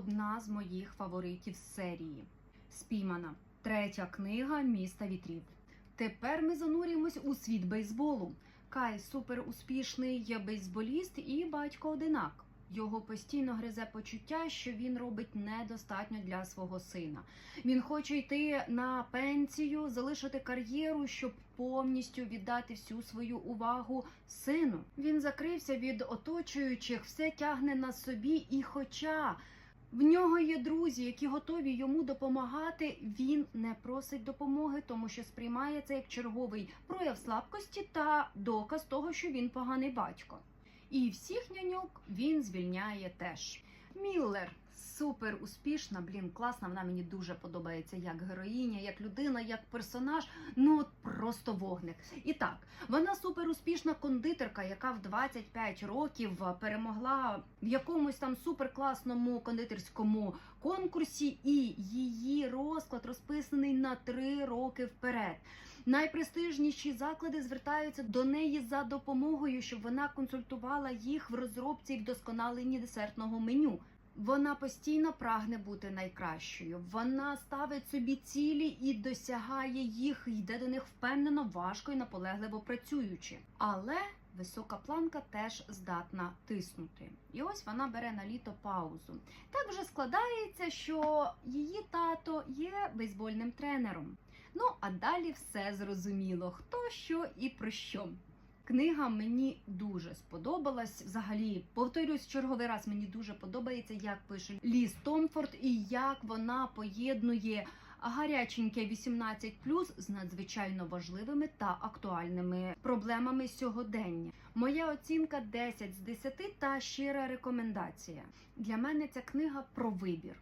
одна з моїх фаворитів з серії. Спіймана. Третя книга Міста вітрів. Тепер ми занурюємось у світ бейсболу. Кай супер успішний бейсболіст і батько одинак. Його постійно гризе почуття, що він робить недостатньо для свого сина. Він хоче йти на пенсію, залишити кар'єру, щоб повністю віддати всю свою увагу сину. Він закрився від оточуючих, все тягне на собі, і хоча в нього є друзі, які готові йому допомагати. Він не просить допомоги, тому що сприймає це як черговий прояв слабкості та доказ того, що він поганий батько. І всіх няньок він звільняє теж. Міллер супер успішна, блін, класна. Вона мені дуже подобається як героїня, як людина, як персонаж. Ну от просто вогник. І так, вона супер успішна кондитерка, яка в 25 років перемогла в якомусь там суперкласному кондитерському конкурсі, і її розклад розписаний на 3 роки вперед. Найпрестижніші заклади звертаються до неї за допомогою, щоб вона консультувала їх в розробці і вдосконаленні десертного меню. Вона постійно прагне бути найкращою. Вона ставить собі цілі і досягає їх, йде до них впевнено, важко і наполегливо працюючи. Але висока планка теж здатна тиснути. І ось вона бере на літо паузу. Так вже складається, що її тато є бейсбольним тренером. Ну а далі все зрозуміло, хто що і про що. Книга мені дуже сподобалась. Взагалі, повторюсь черговий раз, мені дуже подобається, як пише Ліз Томфорд і як вона поєднує гаряченьке 18 з надзвичайно важливими та актуальними проблемами сьогодення. Моя оцінка 10 з 10 та щира рекомендація. Для мене ця книга про вибір.